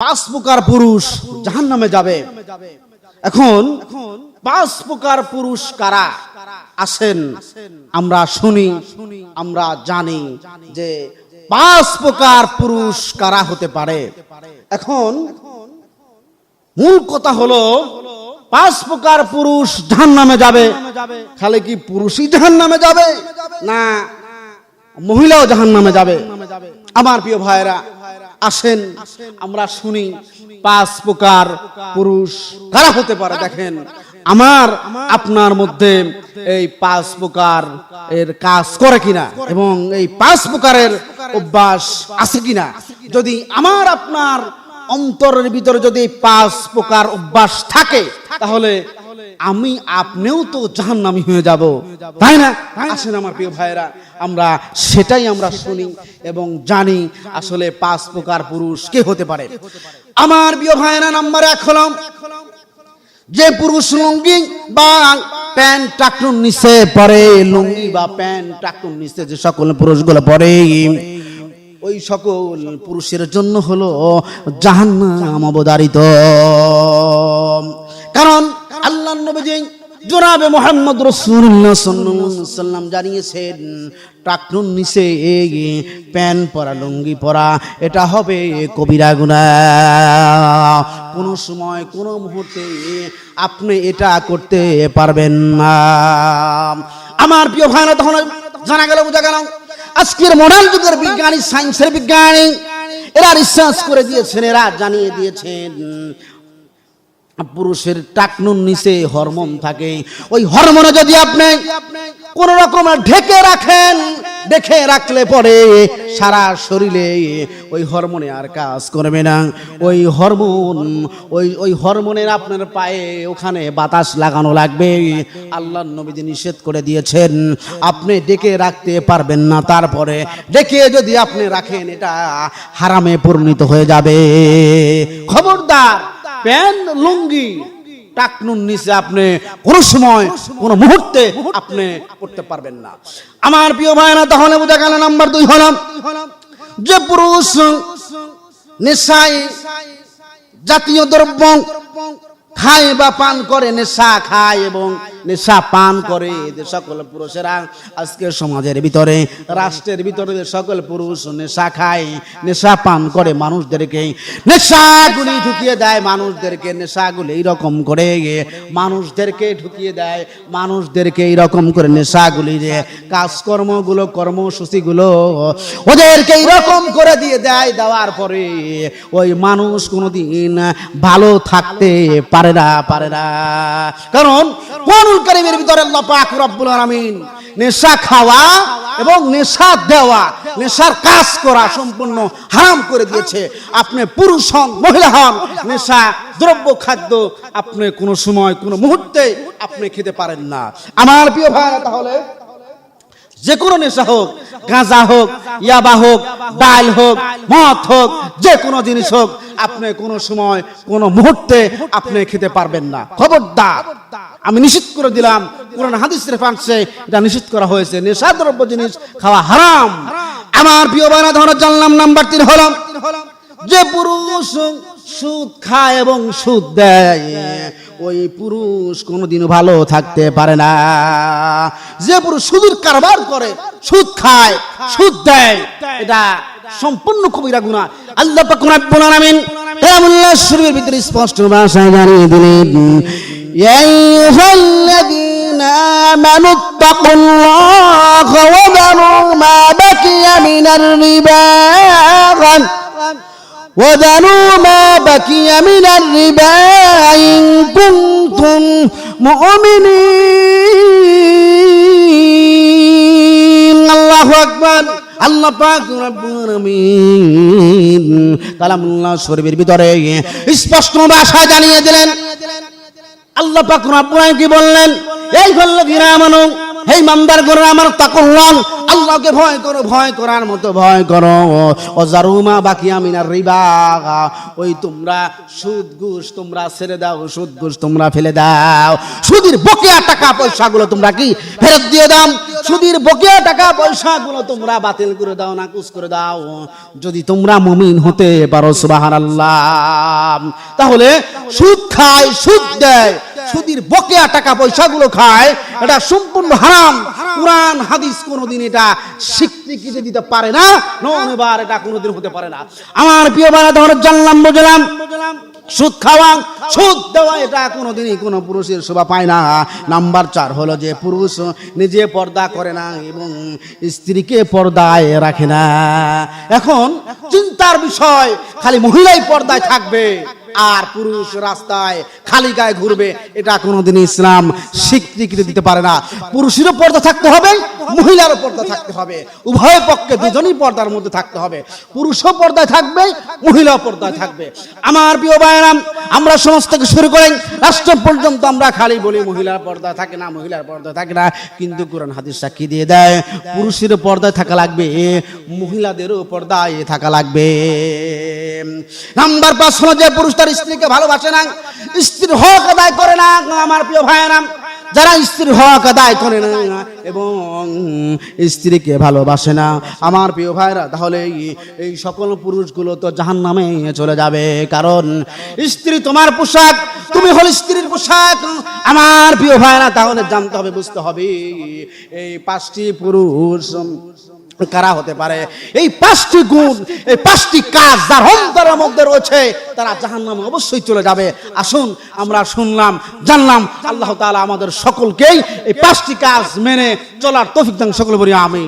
পাঁচ প্রকার পুরুষ জাহান নামে যাবে। এখন পাঁচ প্রকার পুরুষ কারা আসেন আমরা শুনি, আমরা জানি যে পাঁচ প্রকার পুরুষ কারা হতে পারে। এখন মূল কথা হলো, পাঁচ প্রকার পুরুষ জাহান নামে যাবে। খালি কি পুরুষই জাহান নামে যাবে? না, মহিলাও জাহান নামে যাবে। আমার প্রিয় ভাইরা আসেন, আমরা শুনি, পাঁচ প্রকার পুরুষ কারা হতে পারে, দেখেন। আমার, আপনার মধ্যে এই পাঁচ প্রকার এর কাজ করে কিনা এবং এই পাঁচ প্রকারের অভ্যাস আছে কিনা? যদি আমার, আপনার অন্তরের ভিতরে যদি পাঁচ প্রকার অভ্যাস থাকে, তাহলে আমি আপনিও তো জাহান্নামী হয়ে যাব। তাই না? আসেন আমার প্রিয় ভাইরা আমরা সেটাই আমরা শুনি এবং জানি আসলে পাঁচ প্রকার পুরুষ কে হতে পারে। আমার প্রিয় ভাইরা নাম্বার এক হলাম যে পুরুষ লুঙ্গি বা প্যান্ট টাকুন নিচে পরে লুঙ্গি বা প্যান্ট টাকুন নিচে যে সকল পুরুষগুলো পরে ওই সকল পুরুষের জন্য হলো জাহান্নাম অবদারিত কারণ আল্লাহ নবীজি জনাবে মোহাম্মদ রসুল্লাহ সাল্লাম জানিয়েছেন টাকনুন নিচে প্যান পরা, লুঙ্গি পরা, এটা হবে কবিরা গুণা। কোনো সময়, কোনো মুহূর্তে আপনি এটা করতে পারবেন না। আমার প্রিয় ভাইরা, তখন জানা গেল, বোঝা গেল, আজকের মডার্ন যুগের বিজ্ঞানী সায়েন্সের বিজ্ঞানী, এরা রিসার্চ করে দিয়েছেন, এরা জানিয়ে দিয়েছেন পুরুষের টাকনুন নিচে হরমোন থাকে। ওই হরমোনে যদি আপনি কোন রকম ঢেকে রাখেন, দেখে রাখলে পরে সারা শরীরে ওই হরমোনে আর কাজ করবে না। ওই হরমোন, ওই ওই হরমোনের আপনার পায়ে ওখানে বাতাস লাগানো লাগবে। আল্লাহ নবীজি নিষেধ করে দিয়েছেন, আপনি ডেকে রাখতে পারবেন না। তারপরে ডেকে যদি আপনি রাখেন, এটা হারামে পরিণত হয়ে যাবে। খবরদার প্যান্ট লুঙ্গি টাকনুন নিচে আপনি কোনো সময়, কোনো মুহূর্তে আপনি করতে পারবেন না। আমার প্রিয় ভাইরা তাহলে বোঝা গেল নাম্বার দুই হলাম। যে পুরুষ নেশাই জাতীয় দ্রব্য খায় বা পান করে, নেশা খায় এবং নেশা পান করে এদের সকল পুরুষেরা। আজকে সমাজের ভিতরে, রাষ্ট্রের ভিতরে সকল পুরুষ নেশা খায়, নেশা পান করে মানুষদেরকে, নেশাগুলি ঢুকিয়ে দেয় মানুষদেরকে, নেশাগুলি এইরকম করে মানুষদেরকে ঢুকিয়ে দেয়, মানুষদেরকে এইরকম করে নেশাগুলি যে কাজকর্মগুলো, কর্মসূচিগুলো ওদেরকে এইরকম করে দিয়ে দেয়, দেওয়ার পরে ওই মানুষ কোনোদিন ভালো থাকতে পারে না পারে না। কারণ কোরআনুল কারিমের ভিতরে আল্লাহ পাক রব্বুল আলামিন নেশা খাওয়া এবং নেশা দেওয়া, নেশার কাজ করা সম্পূর্ণ হারাম করে দিয়েছে। আপনি পুরুষ হন, মহিলা হন, নেশা, দ্রব্য, খাদ্য আপনি কোনো সময়, কোনো মুহূর্তে আপনি খেতে পারেন না। আমার প্রিয় ভাই তাহলে যে কোনো নেশা হোক, গাঁজা হোক, ইয়াবা হোক, ডাল হোক, মদ হোক যে কোনো জিনিস হোক, আপনি কোনো সময়, কোনো মুহূর্তে আপনি খেতে পারবেন না। খবরদার, আমি নিষিদ্ধ করে দিলাম, কোরআন হাদিস রেফারেন্সে এটা নিষিদ্ধ করা হয়েছে। নেশা দ্রব্য জিনিস খাওয়া হারাম। আমার প্রিয় বানা ধরো জানলাম নাম্বার তিন হলাম যে পুরুষ সুদ খায় এবং সুদ দেয় ওই পুরুষ কোনোদিন ভালো থাকতে পারে না যে পুরুষ সুদের কারবার করে সুদ খায় সুদ দেয় এটা সম্পূর্ণ কবিরা গুণা আল্লাহ পাক রব্বুল আলামিন কালামুল্লাহ শরীফের ভিতরে স্পষ্ট ভাষায় জানিয়ে দিলেন يا أيها الذين آمنوا اتقوا الله وذروا ما بقي من الربا وذروا বাকিয়া মিনার রিবা ইন কুনতুম মুমিনিন। আল্লাহু আকবার। আল্লাহ পাক রব্বুল আমিন কালামুল্লাহ শরীফের ভিতরে স্পষ্ট ভাষা জানিয়ে দিলেন। আল্লাহ পাক রব্বুল আমিন কি বললেন? এই হল গিরামানু হে ইমানদার করে আমার তাকুল্লান আল্লাহকে ভয় করো, ভয় করার মতো ভয় করো। ও জারুমা বাকি আমিনার রিবা, ওই তোমরা সুদ ঘুষ, তোমরা ছেড়ে দাও, সুদ ঘুষ তোমরা ফেলে দাও। সুদের বকেয়া টাকা পয়সাগুলো তোমরা কি ফেরত দিয়ে দাও? সুদের বকেয়া টাকা পয়সাগুলো তোমরা বাতিল করে দাও না কুস করে দাও। যদি তোমরা মুমিন হতে পারো, সুবহানাল্লাহ। তাহলে সুদ খায়, সুদ দেয়। সুদের বকেয়া টাকা পয়সাগুলো খায়, এটা সম্পূর্ণ হারাম। কোরআন, হাদিস কোনোদিন এটা স্বীকৃতি দিতে পারে না নন এবার এটা কোনোদিন হতে পারে না। আমার প্রিয় বাবা তখন জানলাম, বুঝলাম? সুদ খাওয়া, সুদ দেওয়া, এটা কোনোদিনই কোনো পুরুষের শোভা পায় না। নাম্বার চার হলো যে পুরুষ নিজে পর্দা করে না এবং স্ত্রীকে পর্দায় রাখে না। এখন চিন্তার বিষয়, খালি মহিলাই পর্দায় থাকবে। আর পুরুষ রাস্তায়, খালি গায়ে ঘুরবে, এটা কোনোদিন ইসলাম স্বীকৃতি দিতে পারে না। পুরুষেরও পর্দা থাকতে হবে, মহিলারও পর্দা থাকতে হবে। উভয় পক্ষে দুজনই পর্দার মধ্যে থাকতে হবে। পুরুষও পর্দায় থাকবে, মহিলাও পর্দায় থাকবে। আমার প্রিয় ভাইরাম আমরা সমাজ থেকে শুরু করেন রাষ্ট্র পর্যন্ত আমরা খালি বলি, মহিলার পর্দা থাকে না, মহিলার পর্দা থাকে না। কিন্তু কোরআন হাদিস সাক্ষী দিয়ে দেয়? পুরুষের পর্দায় থাকা লাগবে, মহিলাদেরও পর্দায় থাকা লাগবে। নাম্বার পাঁচ যে পুরুষ তার স্ত্রীকে ভালোবাসে না, স্ত্রীর হক আদায় করে না, আমার প্রিয় ভাইয়েরাম যারা স্ত্রীর হক আদায় করে না, এবং স্ত্রীকে ভালোবাসে না, আমার প্রিয় ভাইরা তাহলে এই সকল পুরুষগুলো তো জাহান নামে চলে যাবে। কারণ স্ত্রী তোমার পোশাক, তুমি হল স্ত্রীর পোশাক। আমার প্রিয় ভাইরা তাহলে জানতে হবে, বুঝতে হবে, এই পাঁচটি পুরুষ কারা হতে পারে? এই পাঁচটি গুণ, এই পাঁচটি কাজ যার অন্তরের মধ্যে রয়েছে, তারা জাহান নামে অবশ্যই চলে যাবে। আসুন, আমরা শুনলাম, জানলাম, আল্লাহ তালা আমাদের সকলকেই এই পাঁচটি কাজ মেনে চলার তফিক দান, সকল বলি আমি